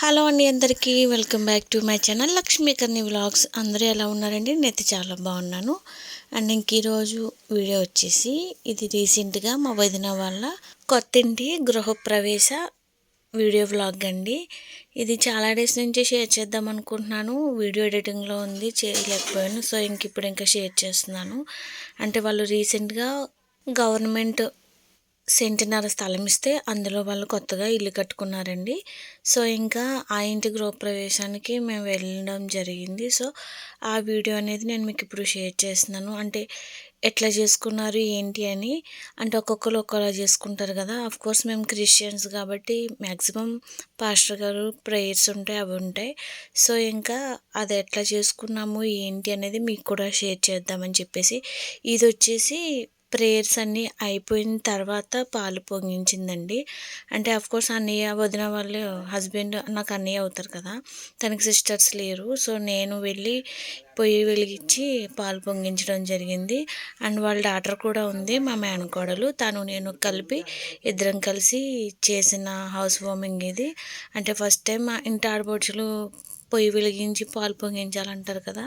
Hello అండి అందరికీ welcome back to my channel Lakshmi Karni vlogs. అందరూ ఎలా ఉన్నారండి? నేనైతే చాలా బాగున్నాను. అండ్ ఇంక ఈరోజు వీడియో వచ్చేసి ఇది రీసెంట్గా మా వదిన వాళ్ళ కొత్తింటి గృహప్రవేశ వీడియో వ్లాగ్ అండి. ఇది చాలా డేస్ నుంచి షేర్ చేద్దాం అనుకుంటున్నాను. వీడియో ఎడిటింగ్లో ఉంది చేయలేకపోయాను. సో ఇంక ఇప్పుడు ఇంకా షేర్ చేస్తున్నాను. అంటే వాళ్ళు రీసెంట్గా గవర్నమెంట్ సెంటున్నర స్థలం ఇస్తే అందులో వాళ్ళు కొత్తగా ఇల్లు కట్టుకున్నారండి. సో ఇంకా ఆ ఇంటి గృహప్రవేశానికి మేము వెళ్ళడం జరిగింది. సో ఆ వీడియో అనేది నేను మీకు ఇప్పుడు షేర్ చేస్తున్నాను. అంటే ఎట్లా చేసుకున్నారు ఏంటి అని. అంటే ఒక్కొక్కరు ఒక్కలా చేసుకుంటారు కదా. అఫ్ కోర్స్ మేము క్రిస్టియన్స్ కాబట్టి మ్యాక్సిమం పాస్టర్ గారు ప్రేయర్స్ ఉంటాయి అవి ఉంటాయి. సో ఇంకా అది ఎట్లా చేసుకున్నాము ఏంటి అనేది మీకు కూడా షేర్ చేద్దామని చెప్పేసి. ఇది వచ్చేసి ప్రేయర్స్ అన్నీ అయిపోయిన తర్వాత పాలు పొంగించిందండి. అంటే కోర్స్ అన్నయ్య వదిన వాళ్ళు హస్బెండ్ నాకు అన్నయ్య అవుతారు కదా తనకి సిస్టర్స్ లేరు. సో నేను వెళ్ళి పొయ్యి వెలిగించి పాలు పొంగించడం జరిగింది. అండ్ వాళ్ళ డాటర్ కూడా ఉంది మా మేనకోడలు. తను నేను కలిపి ఇద్దరం కలిసి చేసిన హౌస్ వార్మింగ్ ఇది. అంటే ఫస్ట్ టైం మా ఇంటి ఆడపడుచులు పొయ్యి వెలిగించి పాలు పొంగించాలంటారు కదా.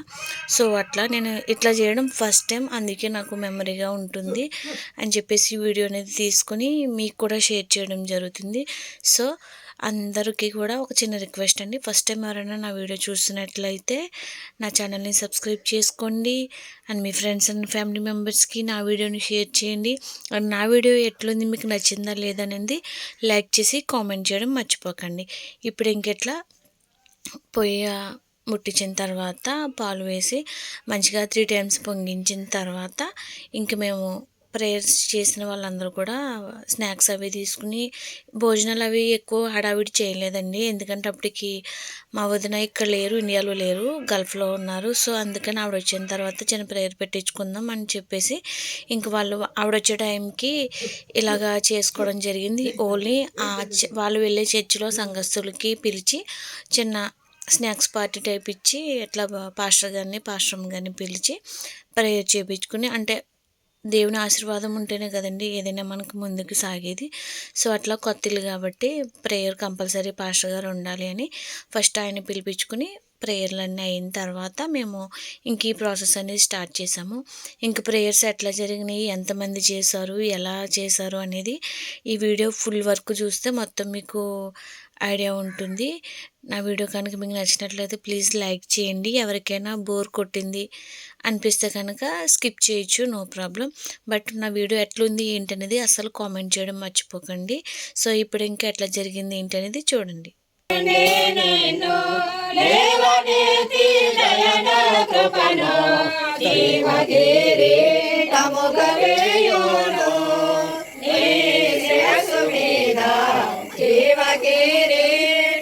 సో అట్లా నేను ఇట్లా చేయడం ఫస్ట్ టైం అందుకే నాకు మెమరీగా ఉంటుంది అని చెప్పేసి వీడియో అనేది తీసుకుని మీకు కూడా షేర్ చేయడం జరుగుతుంది. సో అందరికీ కూడా ఒక చిన్న రిక్వెస్ట్ అండి. ఫస్ట్ టైం ఎవరైనా నా వీడియో చూస్తున్నట్లయితే నా ఛానల్ని సబ్స్క్రైబ్ చేసుకోండి అండ్ మీ ఫ్రెండ్స్ అండ్ ఫ్యామిలీ మెంబర్స్కి నా వీడియోని షేర్ చేయండి. అండ్ నా వీడియో ఎట్లుంది మీకు నచ్చిందా లేదనేది లైక్ చేసి కామెంట్ చేయడం మర్చిపోకండి. ఇప్పుడు ఇంకెట్లా? పొయ్యి ముట్టించిన తర్వాత పాలు వేసి మంచిగా త్రీ టైమ్స్ పొంగించిన తర్వాత ఇంక మేము ప్రేయర్స్ చేసిన వాళ్ళందరూ కూడా స్నాక్స్ అవి తీసుకుని భోజనాలు అవి ఎక్కువ హడావిడి చేయలేదండి. ఎందుకంటే అప్పటికి మా వదిన ఇక్కడ లేరు ఇండియాలో లేరు గల్ఫ్లో ఉన్నారు. సో అందుకని ఆవిడ వచ్చిన తర్వాత చిన్న ప్రేయర్ పెట్టించుకుందాం అని చెప్పేసి ఇంక వాళ్ళు ఆవిడ వచ్చే టైంకి ఇలాగా చేసుకోవడం జరిగింది. ఓన్లీ వాళ్ళు వెళ్ళే చర్చిలో సంఘస్థులకి పిలిచి చిన్న స్నాక్స్ పార్టీ టైప్ ఇచ్చి ఎట్లా పాస్టర్ గారిని పాస్టర్ గారిని పిలిచి ప్రేయర్ చేయించుకుని అంటే దేవుని ఆశీర్వాదం ఉంటేనే కదండి ఏదైనా మనకు ముందుకు సాగేది. సో అట్లా కొత్త ఇల్లు కాబట్టి ప్రేయర్ కంపల్సరీ పాస్టర్ గారు ఉండాలి అని ఫస్ట్ ఆయన పిలిపించుకుని ప్రేయర్లు అన్నీ అయిన తర్వాత మేము ఇంక ఈ ప్రాసెస్ అనేది స్టార్ట్ చేసాము ఇంక ప్రేయర్స్ ఎట్లా జరిగినాయి ఎంతమంది చేశారు ఎలా చేశారు అనేది ఈ వీడియో ఫుల్ వర్క్ చూస్తే మొత్తం మీకు ఐడియా ఉంటుంది. నా వీడియో కనుక మీకు నచ్చినట్లయితే ప్లీజ్ లైక్ చేయండి. ఎవరికైనా బోర్ కొట్టింది అనిపిస్తే కనుక స్కిప్ చేయొచ్చు నో ప్రాబ్లం. బట్ నా వీడియో ఎట్లుంది ఏంటనేది అసలు కామెంట్ చేయడం మర్చిపోకండి. సో ఇప్పుడు ఇంకా ఎట్లా జరిగింది ఏంటనేది చూడండి. జీవగిరి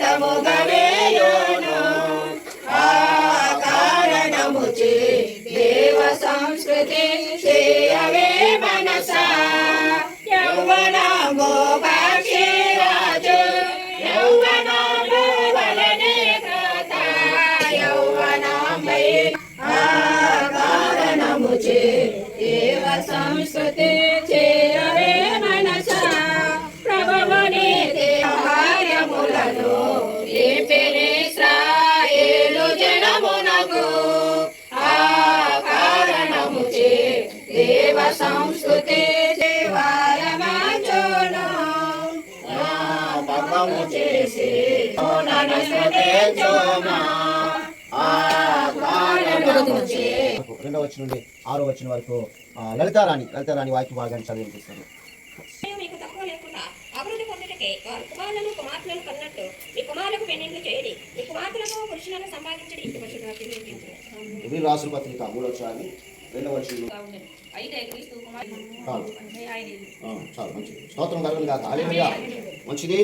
తముగవేయోను ఆ కారణము చే దేవ సంస్కృతి చేయవే మనసా యౌవనమో భాగ్యరాజు యౌవనము వలనే కృత యౌవనమై ఆ కారణము చే దేవ సంస్కృతి చేయవే జనమునకు ఆ కారణము చే దేవ సంస్కృతి చేసి నన్ను రెండవ వచ్చిన నుండి ఆరో వచ్చిన వరకు లలితారాణి లలితారాణి వాక్య భాగాన్ని లేకుండా అభివృద్ధి పొందుటకే వారు కుమారులను కుమార్తెలను కన్నట్టు కుమారులకు పెళ్ళిళ్ళు చేయడి. కుమార్తెలకు పురుషులను సంపాదించడి. ఇవి రాసుల పత్రిక మూడో రెండవ చాలు. మంచిది. స్తోత్రం కలుగును కాక. హల్లెలూయా. మంచిది.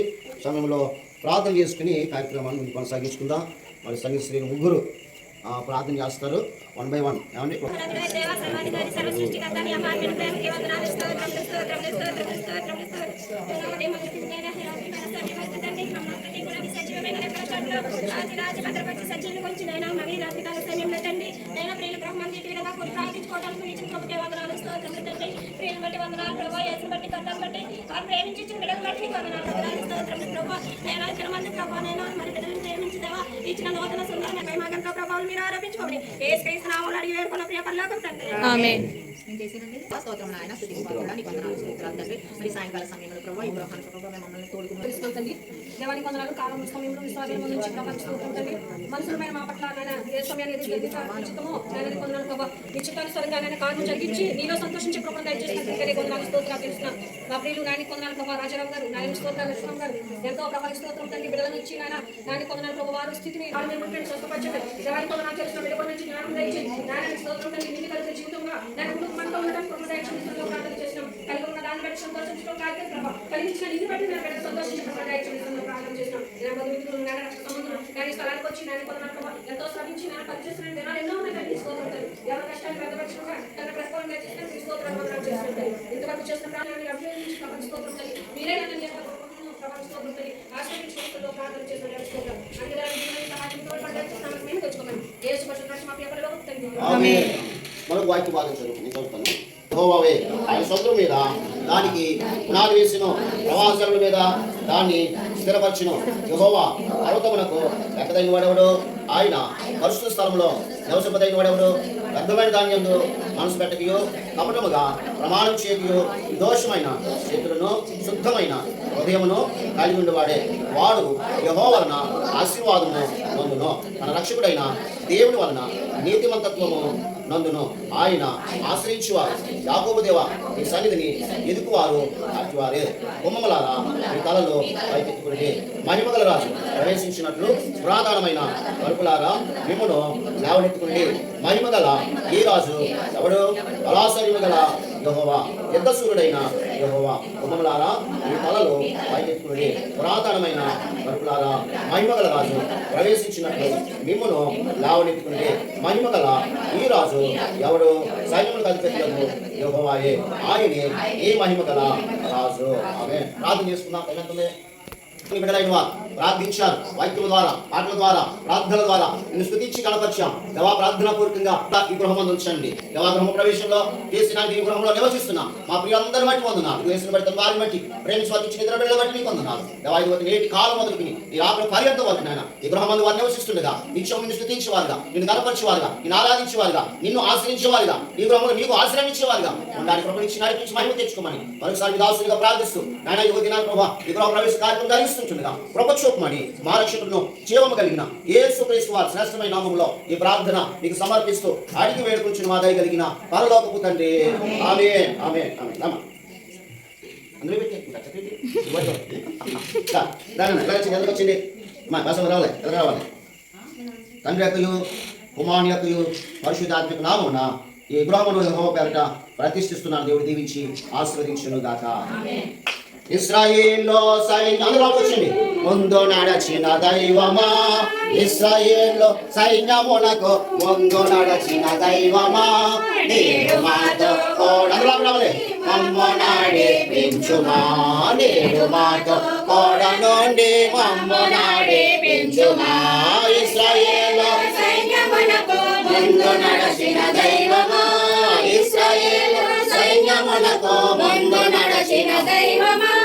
సమయంలో ప్రార్థన చేసుకుని కార్యక్రమాన్ని కొనసాగించుకుందాం. మరి సంగీత శ్రీలు ముగ్గురు ప్రార్థన చేస్తారు. One by one. ఏమండి? సజీవమైన ప్రచండు రాజు రాజు నైనా మరీ రాత్రికాల సమయంలో తండ్రి నైనా కొన్ని ప్రార్థించుకోవడానికి ప్రభుత్వ వందనాలు తండ్రి ప్రియులు బట్టి వందనాలు ప్రభావ యేసుని బట్టి కట్టం బట్టి వారు ప్రేమించి బిడ్డలు బట్టి వందనాలు వందనాలు మంది ప్రభావ నైనా మరి బిడ్డలు కృష్ణ నూతన సుందరమైన మహిమ ప్రభావం మీరు ఆరోపించుకోండి ఏ స్పేస్ నామూలు అడిగి వేడుకున్న ప్రియ తండ్రి నేను చేసినండి స్తోత్రం నాయన స్థుతి కూడా నీకు వందనాలు స్తోత్రాలు తండ్రి మరి సాయంకాల సమయంలో ప్రభావ ఈ గృహానికి ప్రభావ మమ్మల్ని తోడుకుని తెలుసుకోండి దేవానికి వందనాలు కాలం సమయంలో విశ్వాసం నుంచి ప్రభావం మనుషులమైన మా పట్ల నాయన ఏ సమయాన్ని ఎదురు ఉచితమో నేను కొందరు ప్రభావ మీ చిత్తానుసారంగా నేను కార్యం జరిగించి నీలో సంతోషించే ప్రభావం దయచేసిన కొందరు స్తోత్రాలు తెలుస్తున్నాను మా ప్రియులు నాయన కొందనాలు ప్రభావ రాజారావు గారు నాయన స్తోత్రాలు లక్ష్మణ్ గారు ఎంతో ప్రభావ స్తోత్రం తండ్రి బిడ్డల నుంచి నాయన నాయన కొందనాలు ప్రభావ వారి స్థితిని వాళ్ళ మీద ఉంటే స్వస్థపరచండి దేవానికి కొందరు తెలిసిన బిడ్డ నుంచి జ్ఞానం దయచేసి నాయన స్తోత్రం తండ్రి నిన్ను కలిసే జీవితంగా నేను మనతో ఉండడం ప్రార్థన చేసినాం కలిగి ఉన్న దాన్ని బట్టి సంతోషించడం కార్యం ప్రభావ. కలిగించిన నిన్ను బట్టి నేను ప్రార్థన చేసినాం బంధుమిత్రులు నేను స్థలానికి వచ్చి నేను ఎంతో శ్రమించి నేను పనిచేసిన దినాలు ఎన్నో ఉన్నాయి కానీ ఎవరి కష్టాన్ని తన ఇంతవరకు చేసిన ప్రాణాన్ని అభినందించి ప్రభావ మీరే నన్ను ప్రార్థన సహాయం మేము మా పేపర్లో మనకు వాక్య భాగం చదువు చదువుతాను యహోవావే. ఆయన సముద్రం మీద దానికి పునాది వేసిన ప్రవాసాల మీద దాన్ని స్థిరపరచును యహోవా పర్వతమునకు ఎక్కదైన వాడెవడు? ఆయన పరిశుద్ధ స్థలంలో నివసింపదైన వాడెవడు? వ్యర్థమైన ధాన్యంలో మనసు పెట్టకయో? కపటముగా ప్రమాణం చేయకయో దోషమైన చేతులను? శుద్ధమైన హృదయమును కలిగి ఉండేవాడే. వాడు యహో వలన ఆశీర్వాదము పొందును. తన రక్షకుడైన దేవుని వలన నీతిమంతత్వము నందును. ఆయన ఆశ్రయించువారు. యాకోబు ఈ సన్నిధిని ఎదుకువారు అటువారే కుమ్మలారా మీ తలలో పైకెత్తుకుని మహిమగల రాజు ప్రవేశించినట్లు పురాతనమైన కరుపులారా మిమ్మను లేవనెత్తుకుని మహిమగల ఈ రాజు? ఎవడు? బలాశర్యము గల యహోవా. యుద్ధసూరుడైన యహోవా. కుమ్మలారా మీ తలలో పైకెత్తుకుని పురాతనమైన మరుపులారా మహిమగల రాజు ప్రవేశించినట్లు మిమ్మను లేవనెత్తుకుని మహిమగల ఈ రాజు ఎవడు సైన్యములు కలిపెట్టలేదు యహోవాయే ఆయనే ఈ మహిమ గల రాజు. ఆమె ప్రార్థన చేసుకుందాం. ఏమంటుంది? విడలైన వారు. ప్రార్థించారు. వాక్యం ద్వారా పాటల ద్వారా ప్రార్థనల ద్వారా నేను స్థుతించి కనపరిచాం. దేవా ప్రార్థన పూర్వకంగా ఈ గృహం ఉంచండి. దేవా గృహ ప్రవేశంలో చేసిన ఈ గృహంలో నివసిస్తున్నాం. మా ప్రియులందరి బట్టి వందనాలు. వేసిన బట్టి వారిని బట్టి ప్రేమ స్వాతించిన ఇతర బిడ్డల బట్టి నీకు వందనాలు. దేవా ఇది ఒక నేటి కాలం మొదలుకుని ఈ రాత్రి పర్యంతం వరకు నాయన ఈ గృహం మందు వారు నివసిస్తుండగా నిత్యం నిన్ను స్థుతించేవారుగా నిన్ను కనపరిచేవారుగా నిన్ను ఆరాధించేవారుగా నిన్ను ఆశ్రయించేవారుగా ఈ గృహంలో నీకు ఆశ్రయించేవారుగా ఉండాలి కృపణించి నడిపించి మహిమ తెచ్చుకోమని మరొకసారి దాసులుగా ప్రార్థిస్తూ నాయన యువ దినాలు ప్రభావ ఈ గృహ ప్రవేశ కార్యక్రమం జరిగిస్తుండగా ప్రపంచ మా మహాలక్ష్మిను జీవము కలిగిన యేసు క్రీస్తు వారి శ్రేష్టమైన నామంలో ఈ ప్రార్థన మీకు సమర్పిస్తూ అడిగి వేడుకొచ్చిన మా దయ కలిగిన పరలోకపు తండ్రి. ఆమె ఆమె ఆమె నమ్మ అందరూ పెట్టి. వచ్చింది ఎందుకు వచ్చింది. మా బసం రావాలి ఎలా రావాలి. తండ్రి యొక్కయు కుమారుని యొక్కయు పరిశుద్ధాత్మక నామమున ఈ గృహమును హోమ పేరట ప్రతిష్ఠిస్తున్నాను దేవుడు దీవించి ఆశీర్వదించును గాక. ఇస్రాయిల్లో సైన్యం. వచ్చింది. ముందు నడచిన దైవమా? ఇస్రాయిల్లో సైన్యమునకు ముందు నడచిన దైవమా? నేడు మాతో కూడా రావాలి. మమ్మ నాడే నేడు మాతో కోడ నుండి మమ్మ నాడే ఇస్రాయిల్లో ఇస్రాయేల్లో సైన్యమునకు ముందు నడచిన నడచిన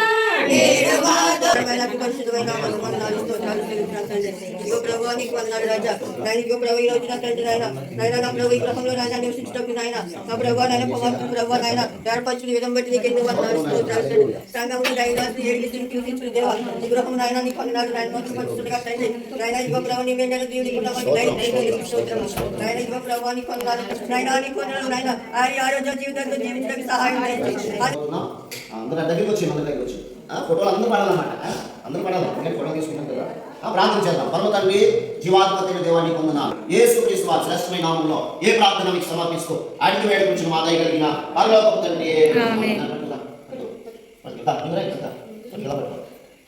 దైవమా నీకు వందనాలు రాజా. నాయన, ఇదిగో ప్రభు, ఈ రోజు నా నాయన. నాయన, నా ప్రభు, ఈ గృహంలో రాజా నివసించుటకు నాయన. నా ప్రభువా, నాయన, కుమారుడు ప్రభువా, నాయన, ఏర్పరచిన విధం బట్టి నీకు ఎన్నో వందనాలు స్తోత్రాలు తండ్రి. నాయన, ఏడికి కీర్తించుడు దేవా. ఈ గృహం నాయన, నీకు వందనాలు నాయన, తండ్రి. నాయన, ఇదిగో ప్రభు, నీ నాయన, నాయన, ఇదిగో ప్రభు, నీకు వందనాలు. నాయన, నీకు వందనాలు నాయన. ఆరోగ్య జీవితంలో జీవించడానికి సహాయం అందరూ దగ్గరికి వచ్చి మన దగ్గర వచ్చి ఫోటోలు అందరూ పడాలన్నమాట. అందరూ పడాలి నేను ఫోటో తీసుకుంటాం కదా. ఆ, ప్రార్థన చేద్దాం. పర్వ తండ్రి జీవాధిపతి దేవాన్ని పొందున్నాను యేసు క్రీస్తు వారి శ్రేష్టమైన నామంలో ఏ ప్రార్థన మీకు సమర్పిస్తూ అడిగి వేడుకుంటున్న మా దయ కలిగిన పరలోకపు తండ్రి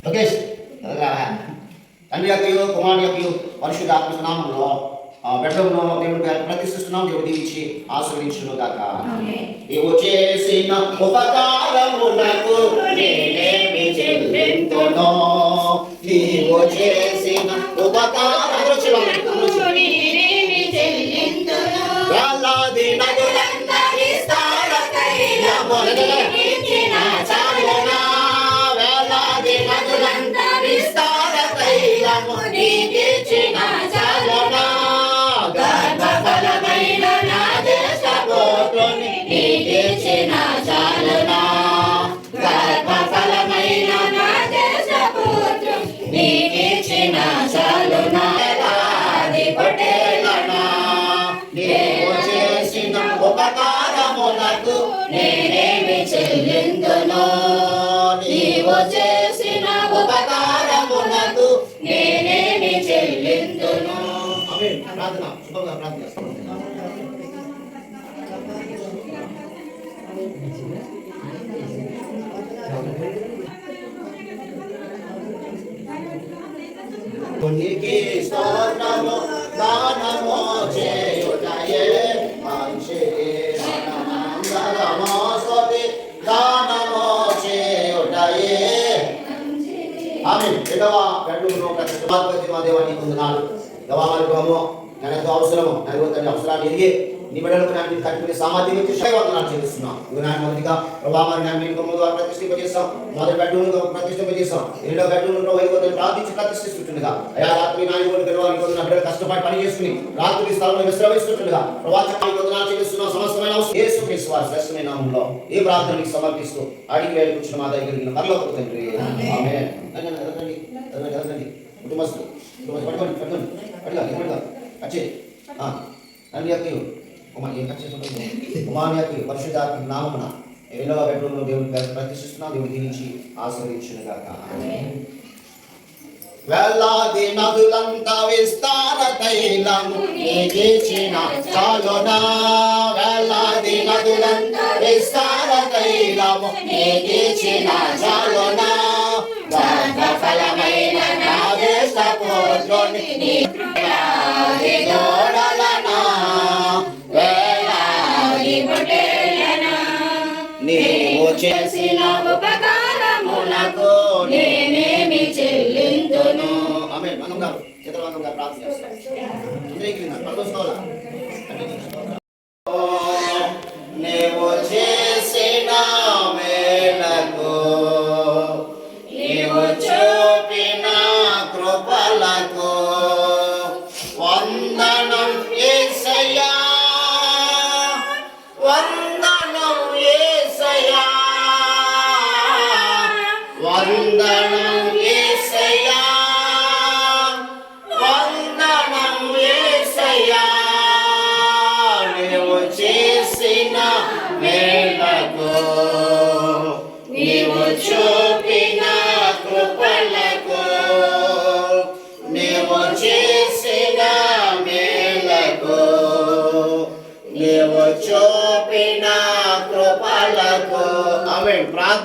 లోకేష్. తండ్రి యొక్క యొక్క పరిశుద్ధాత్మక నామంలో ఆ బెడ్రూమ్లో దేవుడి పేరు ప్రతిష్ఠిస్తున్నాం దేవుడు దీవించి ఆశీర్వదించును గాక నీవు చేసిన ఉపకారమునకు నేనేమి చెల్లింతునో నీవు చేసిన ఉపకారం అందరూ చూడండి, అందరూ చూడండి. వేలాది నదులందరి. వేలాది నీకిచ్చిన నీకిచ్చిన చలునాది పటేలనా నీవు చేసిన ఉపకారములకు నేనేమి చెల్లిందును? నీవు చేసిన ఉపకారములకు నేనేమి చెల్లిందును? ప్రార్థన శుభంగా ప్రార్థన చేయుటయే ఆమె రెండవ బెడ్రూమ్లో ప్రతిపాత్పతి మా దేవానికి వందనాలు. దవామాలి నేను అవసరము. తండ్రి అవసరాలు ఎదిగి నీ బిడ్డలకు కట్టుకునే సామర్థ్యం ఇచ్చి చెల్లిస్తున్నాం నాయన మొదటిగా ప్రభావాన్ని నేను మీకు ముందు వారు ప్రతిష్ఠింపజేస్తాం. మొదటి బెడ్రూమ్ ప్రతిష్ఠింపజేస్తాం. రెండో బెడ్రూమ్లో వైపు ప్రార్థించి ప్రతిష్ఠిస్తుండగా అయా రాత్రి నాయన కూడా గెలవాలి కొంత నా బిడ్డలు కష్టపడి పని చేసుకుని రాత్రి స్థలంలో విశ్రమిస్తుండగా ప్రవాచకానికి వందనాలు చెల్లిస్తున్నాం. సమస్తమైన యేసు క్రీస్తు వారి శ్రేష్టమైన నామంలో ఈ ప్రార్థన నీకు సమర్పిస్తూ అడిగి వేలు కూర్చున్న మా దగ్గర పరలోక తండ్రి. కుటుంబస్తులు పట్టుకోండి పట్టుకోండి. పట్టుకోండి పట్టుకోండి. వచ్చే తండ్రి యొక్క కుమార్ ఏం ఖర్చు కుమార్ నామమున రెండవ బెడ్రూమ్లో దేవుని ప్రతిష్ఠిస్తున్నాం దేవుడి దీవించి ఆశీర్వదించును గాక. వేలాది నదులంతా విస్తార తైలము చేసిన చాలునా? వేలాది నదులంతా విస్తార తైలము చేసిన చాలునా? దాన ఫలమైన నాగేశ దేశ పోషుని నీ నీవు చేసిన ఉపకారములకు నేనేమి చెల్లిందును ఆమె మనం గారు చిత్రవంతం గారు. ప్రార్థన చేస్తాం అందరికీ నా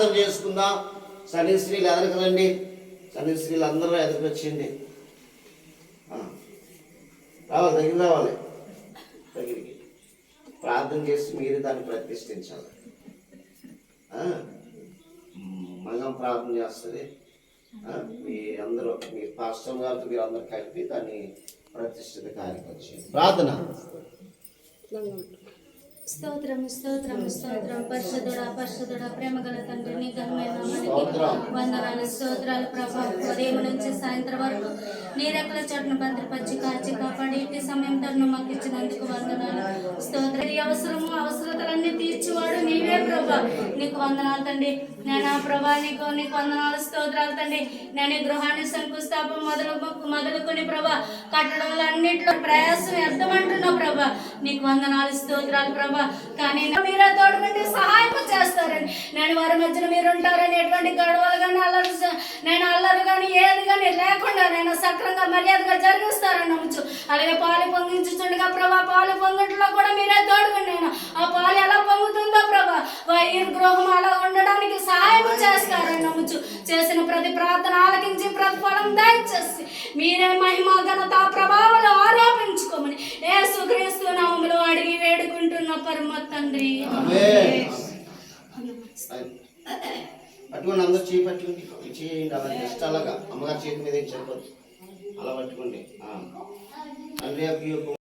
ప్రార్థన చేసుకుందాం. శని స్త్రీలు ఎదరకదండి కదండి. స్త్రీలు అందరూ ఎదురుకొచ్చింది రావాలి దగ్గర రావాలి. దగ్గరికి. ప్రార్థన చేసి మీరు దాన్ని ప్రతిష్ఠించాలి. మగం ప్రార్థన చేస్తుంది. మీ అందరూ మీ పాస్టర్ గారితో మీరు అందరూ కలిపి దాన్ని ప్రతిష్ఠిత కార్యక్రమం ప్రార్థన. స్తోత్రం స్తోత్రం స్తోత్రం. పరిశుద్ధుడ పరిశుద్ధుడ ప్రేమ గల తండ్రి నీ ఘనమైన. వందనాలు స్తోత్రాలు ప్రభా. ఉదయం నుంచి సాయంత్రం వరకు నీ రెక్కల చోటును భద్రపరిచి కాచి కాపాడి ఇట్టి సమయం తరుణం మాకు ఇచ్చినందుకు వందనాలు. స్తోత్ర. అవసరము అవసరతలన్నీ తీర్చివాడు నీవే ప్రభా. నీకు వందనాలు తండ్రి. నేను ఆ ప్రభా నీకు నీకు వందనాలు స్తోత్రాలు తండ్రి. నేను ఈ గృహాన్ని శంకుస్థాపన మొదలు మొదలుకొని ప్రభా కట్టడంలో అన్నింటిలో ప్రయాసం వ్యర్థమంటున్నావు ప్రభా. నీకు వందనాలు స్తోత్రాలు ప్రభా. కానీ మీరు తోడు నుండి సహాయం చేస్తారని. నేను వారి మధ్యన మీరు ఉంటారని ఎటువంటి గొడవలు కానీ అల్లరి నేను అల్లరి కానీ ఏది కానీ లేకుండా నేను సక్రంగా మర్యాదగా జరిగిస్తారని నమ్ముచు. అలాగే పాలు పొంగించుతుండగా ప్రభా పాలు పొంగట్లో కూడా మీరే తోడుకుని నేను ఆ పాలు ఎలా పొంగుతుందో ప్రభా వా- ఈ గృహం అలా ఉండడానికి సహాయం చేస్తారని నమ్ముచు. చేసిన ప్రతి ప్రార్థన ఆలకించి ప్రతిఫలం దయచేసి మీరే మహిమ ఘనత ప్రభావాలు ఆరోపించుకోమని. యేసుక్రీస్తు నామములు అడిగి పరమ తండ్రి. పట్టుకోండి అందరు చేయి పట్టుకోండి. చేయండి అలా జస్ట్ అలాగా. అమ్మగారి చేతి మీద ఏం చెప్పొద్దు. అలా పట్టుకోండి. తండ్రి యొక్క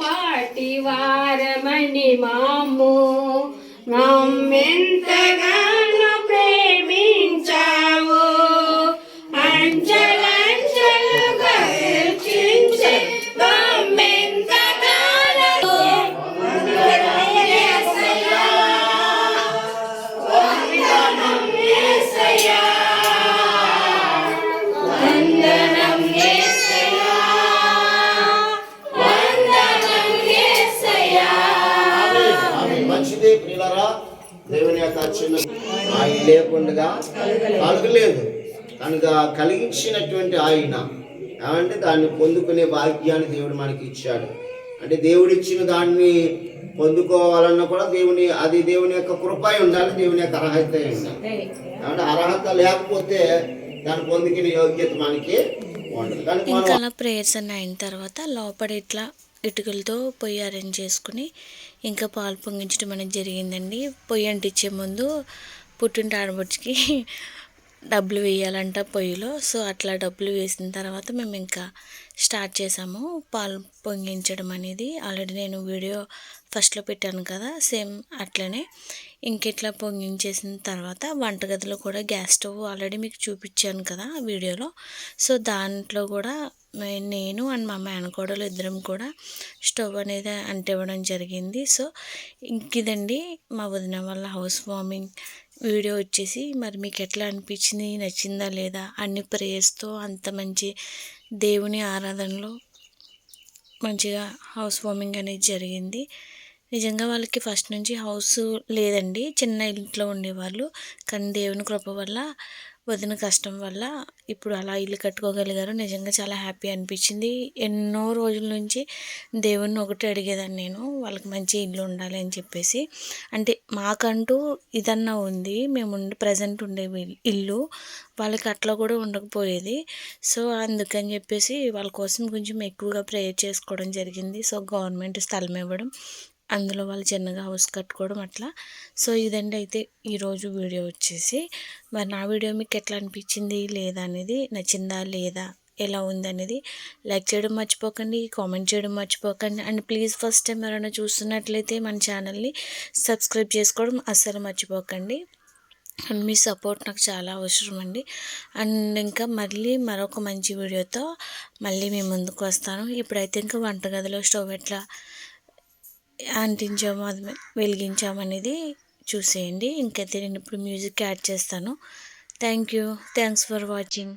పాటి వారమని మాము నమ్మెంతగానో కలిగించినటువంటి ఆయన. ఏమంటే దాన్ని పొందుకునే భాగ్యాన్ని దేవుడు మనకి ఇచ్చాడు అంటే దేవుడు ఇచ్చిన దాన్ని పొందుకోవాలన్నా కూడా దేవుని అది దేవుని యొక్క కృప ఉండాలి దేవుని యొక్క అర్హత ఉండాలి. కాబట్టి అర్హత లేకపోతే దాన్ని పొందుకునే యోగ్యత మనకి ఉండదు. కనుక ఇంకా మనం అలా ప్రేయర్స్ అన్నీ అయిన తర్వాత లోపల ఇట్లా ఇటుకలతో పొయ్యి అరేంజ్ చేసుకుని ఇంకా పాలు పొంగించడం అనేది జరిగిందండి. పొయ్యి అంటించే ముందు పుట్టింటి ఆడబడుచుకి డబ్బులు వేయాలంట పొయ్యిలో. సో అట్లా డబ్బులు వేసిన తర్వాత మేము ఇంకా స్టార్ట్ చేసాము పాలు పొంగించడం అనేది. ఆల్రెడీ నేను వీడియో ఫస్ట్లో పెట్టాను కదా సేమ్ అట్లనే. ఇంకెట్లా పొంగించేసిన తర్వాత వంటగదిలో కూడా గ్యాస్ స్టవ్ ఆల్రెడీ మీకు చూపించాను కదా వీడియోలో. సో దాంట్లో కూడా నేను అండ్ మా మేనకోడలు ఇద్దరం కూడా స్టవ్ అనేది అంటివ్వడం జరిగింది. సో ఇంక ఇదండి మా వదిన వాళ్ళ హౌస్ వార్మింగ్ వీడియో వచ్చేసి మరి మీకు ఎట్లా అనిపించింది? నచ్చిందా లేదా? అన్ని ప్రేయర్స్తో అంత మంచి దేవుని ఆరాధనలో మంచిగా హౌస్ వార్మింగ్ అనేది జరిగింది. నిజంగా వాళ్ళకి ఫస్ట్ నుంచి హౌస్ లేదండి. చిన్న ఇంట్లో ఉండేవాళ్ళు. కానీ దేవుని కృప వల్ల వదిన కష్టం వల్ల ఇప్పుడు అలా ఇల్లు కట్టుకోగలిగారు. నిజంగా చాలా హ్యాపీ అనిపించింది. ఎన్నో రోజుల నుంచి దేవుణ్ణి ఒకటి అడిగేదాన్ని నేను. వాళ్ళకి మంచి ఇల్లు ఉండాలి అని చెప్పేసి. అంటే మాకంటూ ఇదన్నా ఉంది. మేము ఉండే ప్రజెంట్ ఉండే ఇల్లు వాళ్ళకి అట్లా కూడా ఉండకపోయేది. సో అందుకని చెప్పేసి వాళ్ళ కోసం కొంచెం ఎక్కువగా ప్రేయర్ చేసుకోవడం జరిగింది. సో గవర్నమెంట్ స్థలం ఇవ్వడం. అందులో వాళ్ళు చిన్నగా హౌస్ కట్టుకోవడం అట్లా. సో ఇదండి అయితే ఈరోజు వీడియో వచ్చేసి. మరి నా వీడియో మీకు ఎట్లా అనిపించింది? లేదా అనేది నచ్చిందా? లేదా ఎలా ఉందనేది లైక్ చేయడం మర్చిపోకండి కామెంట్ చేయడం మర్చిపోకండి. అండ్ ప్లీజ్ ఫస్ట్ టైం ఎవరైనా చూస్తున్నట్లయితే మన ఛానల్ని సబ్స్క్రైబ్ చేసుకోవడం అస్సలు మర్చిపోకండి. అండ్ మీ సపోర్ట్ నాకు చాలా అవసరం అండి అండ్ ఇంకా మళ్ళీ మరొక మంచి వీడియోతో మళ్ళీ మీ ముందుకు వస్తాను. ఇప్పుడైతే ఇంకా వంటగదిలో స్టవ్ ఎట్లా అంటించాము అది వెలిగించాము అనేది చూసేయండి. ఇంకైతే నేను ఇప్పుడు మ్యూజిక్ యాడ్ చేస్తాను. Thank you. Thanks for watching.